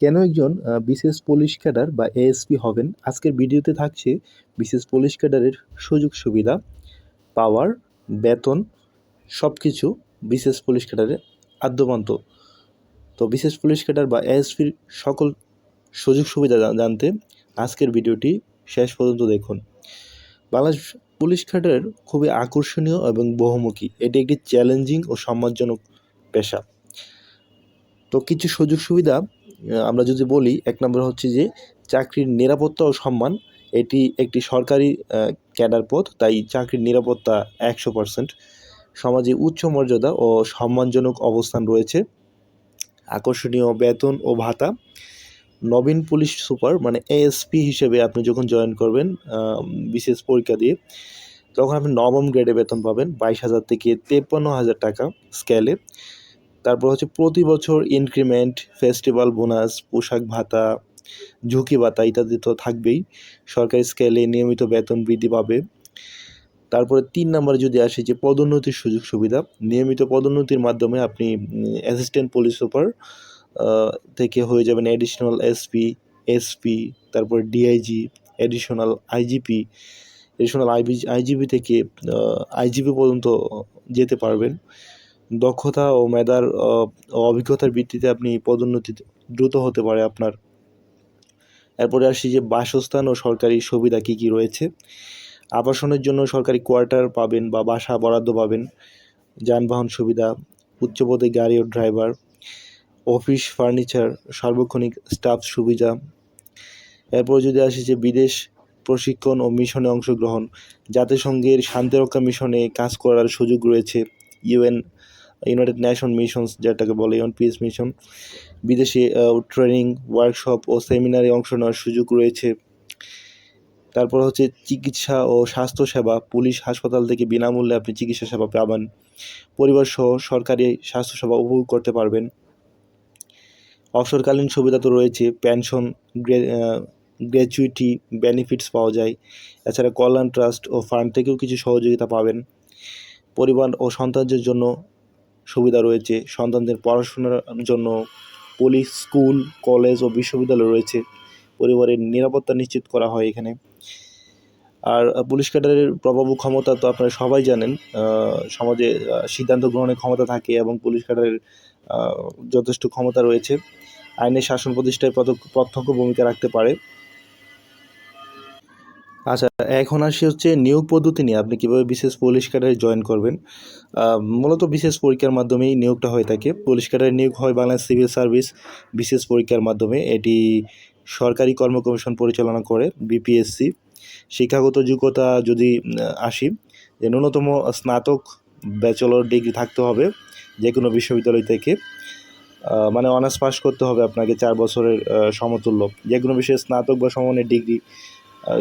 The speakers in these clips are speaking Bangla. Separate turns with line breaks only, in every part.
কেন একজন বিশেষ পুলিশ ক্যাডার বা এএসপি হবেন? আজকের ভিডিওতে থাকছে বিশেষ পুলিশ ক্যাডারের সুযোগ সুবিধা, পাওয়ার, বেতন সব কিছু বিশেষ পুলিশ ক্যাডারে আদ্যপান্ত তো বিশেষ পুলিশ ক্যাডার বা এএসপির সকল সুযোগ সুবিধা জানতে আজকের ভিডিওটি শেষ পর্যন্ত দেখুন। বাংলাদেশ পুলিশ ক্যাডার খুবই আকর্ষণীয় এবং বহুমুখী। এটি একটি চ্যালেঞ্জিং ও সম্মানজনক পেশা। তো কিছু সুযোগ সুবিধা আমরা যদি বলি, এক নম্বর হচ্ছে যে চাকরির নিরাপত্তা ও সম্মান, এটি একটি সরকারি ক্যাডার পদ, তাই চাকরির নিরাপত্তা একশো পার্সেন্ট। সমাজে উচ্চ মর্যাদা ও সম্মানজনক অবস্থান রয়েছে। আকর্ষণীয় বেতন ও ভাতা। নবীন পুলিশ সুপার মানে এএসপি হিসেবে আপনি যখন জয়েন করবেন বিশেষ পরীক্ষা দিয়ে, তখন আপনি নবম গ্রেডে বেতন পাবেন, বাইশ হাজার থেকে তেপ্পান্ন হাজার টাকা স্কেলে তারপর হচ্ছে প্রতি বছর ইনক্রিমেন্ট ফেস্টিভ্যাল বোনাস পোশাক ভাতা, ঝুঁকি ভাতা ইত্যাদি তো থাকবেই। সরকারি স্কেলে নিয়মিত বেতন বৃদ্ধি পাবে। তারপরে তিন নম্বরে যদি আসে যে পদোন্নতির সুযোগ সুবিধা, নিয়মিত পদোন্নতির মাধ্যমে আপনি অ্যাসিস্ট্যান্ট পুলিশ সুপার থেকে হয়ে যাবেন অ্যাডিশনাল এসপি এসপি তারপর DIG additional IGP additional IB IGP থেকে আইজিপি পর্যন্ত যেতে পারবেন। দক্ষতা ও মেধার অভিজ্ঞতার ভিত্তিতে আপনি পদোন্নতি দ্রুত হতে পারে আপনার। এরপরে আসি যে বাসস্থান ও সরকারি সুবিধা কী কী রয়েছে? আবাসনের জন্য সরকারি কোয়ার্টার পাবেন বা বাসা বরাদ্দ পাবেন, যানবাহন সুবিধা, উচ্চপদে গাড়ি ও ড্রাইভার, অফিস ফার্নিচার, সার্বক্ষণিক স্টাফ সুবিধা। এরপর যদি আসি যে বিদেশ প্রশিক্ষণ ও মিশনে অংশগ্রহণ, জাতিসংঘের শান্তিরক্ষা মিশনে কাজ করার সুযোগ রয়েছে, ইউএন ইউনাইটেড নেশন মিশনস যেটাকে বলে ইউএন পিএস মিশন বিদেশে ট্রেনিং ওয়ার্কশপ ও সেমিনারে অংশ নেওয়ার সুযোগ রয়েছে। তারপর হচ্ছে চিকিৎসা ও স্বাস্থ্যসেবা পুলিশ হাসপাতাল থেকে বিনামূল্যে আপনি চিকিৎসা সেবা পাবেন। পরিবার সহ সরকারি স্বাস্থ্যসেবা উপভোগ করতে পারবেন। অবসরকালীন সুবিধা তো রয়েছে পেনশন গ্র্যাচুইটি বেনিফিটস পাওয়া যায়। এছাড়া কল্যাণ ট্রাস্ট ও ফান্ড থেকেও কিছু সহযোগিতা পাবেন। পরিবার ও সন্তানদের জন্য সুবিধা রয়েছে। সন্তানদের পড়াশোনার জন্য পুলিশ, স্কুল, কলেজ ও বিশ্ববিদ্যালয় রয়েছে। পরিবারের নিরাপত্তা নিশ্চিত করা হয় এখানে। আর পুলিশ ক্যাডারের প্রভাব ক্ষমতা তো আপনারা সবাই জানেন। সমাজে সিদ্ধান্ত গ্রহণের ক্ষমতা থাকে এবং পুলিশ ক্যাডারের যথেষ্ট ক্ষমতা রয়েছে। আইনের শাসন প্রতিষ্ঠায় প্রত্যক্ষ- ভূমিকা রাখতে পারে। আচ্ছা এখন আসি হচ্ছে নিয়োগ পদ্ধতি নিয়ে। আপনি কীভাবে বিশেষ পুলিশ ক্যাডারে জয়েন করবেন? মূলত বিশেষ পরীক্ষার মাধ্যমেই নিয়োগটা হয়ে থাকে। পুলিশ ক্যাডারে নিয়োগ হয় বাংলাদেশ সিভিল সার্ভিস বিশেষ পরীক্ষার মাধ্যমে। এটি সরকারি কর্ম কমিশন পরিচালনা করে, বিপিএসসি। শিক্ষাগত যোগ্যতা যদি আসি, যে ন্যূনতম স্নাতক ব্যাচেলর ডিগ্রি থাকতে হবে যে কোনো বিশ্ববিদ্যালয় থেকে। মানে অনার্স পাস করতে হবে আপনাকে চার বছরের সমতুল্য। যে কোনো বিষয়ে স্নাতক বা সমমানের ডিগ্রি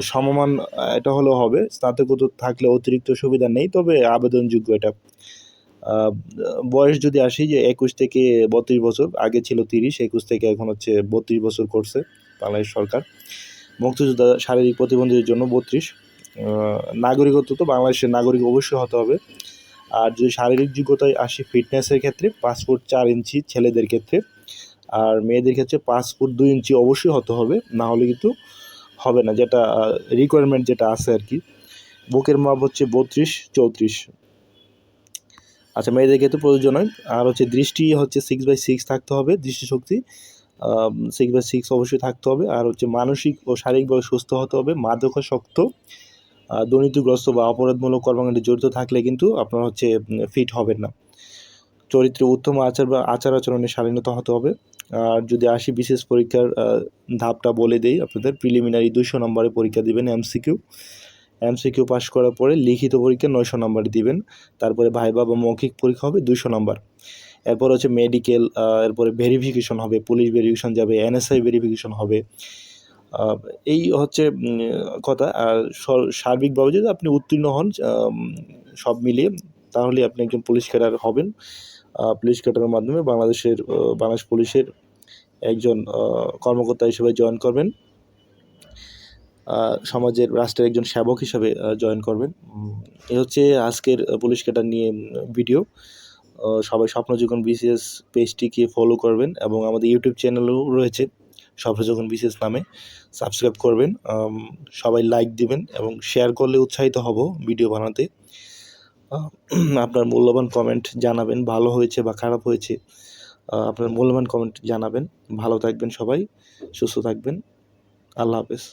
সমমান এটা হলেও হবে। স্নাতকোত্তর থাকলে অতিরিক্ত সুবিধা নেই, তবে আবেদনযোগ্য এটা। বয়স যদি আসি যে একুশ থেকে বত্রিশ বছর, আগে ছিল তিরিশ, একুশ থেকে এখন হচ্ছে বত্রিশ বছর করছে বাংলাদেশ সরকার। মুক্তিযোদ্ধা শারীরিক প্রতিবন্ধীদের জন্য বত্রিশ। নাগরিকত্ব তো বাংলাদেশের নাগরিক অবশ্যই হতে হবে। আর যদি শারীরিক যোগ্যতায় আসি ফিটনেসের ক্ষেত্রে, পাঁচ ফুট চার ইঞ্চি ছেলেদের ক্ষেত্রে। আর মেয়েদের ক্ষেত্রে পাঁচ ফুট দুই ইঞ্চি অবশ্যই হতে হবে, না হলে কিন্তু হবে না যেটা রিকোয়ারমেন্ট যেটা আছে আর কি। বুকের মাপ হচ্ছে বত্রিশ চৌত্রিশ। আচ্ছা মেয়েদের ক্ষেত্রে প্রযোজ্য নয়। আর হচ্ছে দৃষ্টি হচ্ছে সিক্স বাই সিক্স থাকতে হবে দৃষ্টিশক্তি সিক্স বাই সিক্স অবশ্যই থাকতে হবে। আর হচ্ছে মানসিক ও শারীরিকভাবে সুস্থ হতে হবে মাদকাসক্ত আহ, দুর্নীতিগ্রস্ত বা অপরাধমূলক কর্মকাণ্ডে জড়িত থাকলে কিন্তু আপনার হচ্ছে ফিট হবেন না। চরিত্রে উত্তম আচার বা আচার আচরণে শালীনতা হতে হবে। আর যদি আসি বিশেষ পরীক্ষার ধাপটা বলে দেই আপনাদের প্রিলিমিনারি দুশো নম্বরে পরীক্ষা দিবেন এমসিকিউ এমসিকিউ পাস করার পরে লিখিত পরীক্ষা নয়শো নম্বরে দিবেন। তারপরে ভাইবা বা মৌখিক পরীক্ষা হবে দুশো নম্বর। এরপর হচ্ছে মেডিকেল এরপরে ভেরিফিকেশন হবে পুলিশ ভেরিফিকেশন যাবে এনএসআই ভেরিফিকেশন হবে। এই হচ্ছে কথা। আর সার্বিকভাবে যদি আপনি উত্তীর্ণ হন সব মিলিয়ে তাহলে আপনি একজন পুলিশ ক্যাডার হবেন। পুলিশ ক্যাডারের মাধ্যমে বাংলাদেশের বাংলাদেশ পুলিশের একজন কর্মকর্তা হিসেবে জয়েন করবেন। সমাজের রাষ্ট্রের একজন সেবক হিসাবে জয়েন করবেন। এ হচ্ছে আজকের পুলিশ ক্যাডার নিয়ে ভিডিও সবাই স্বপ্ন জীবন বিসিএস পেজটিকে ফলো করবেন এবং আমাদের ইউটিউব চ্যানেলও রয়েছে সফরযোগন বিশেষ নামে। সাবস্ক্রাইব করবেন সবাই লাইক দিবেন এবং শেয়ার করলে উৎসাহিত হব ভিডিও বানাতে। আপনার মূল্যবান কমেন্ট জানাবেন, ভালো হয়েছে বা খারাপ হয়েছে আপনার মূল্যবান কমেন্ট জানাবেন। ভালো থাকবেন সবাই, সুস্থ থাকবেন। আল্লাহ হাফেজ।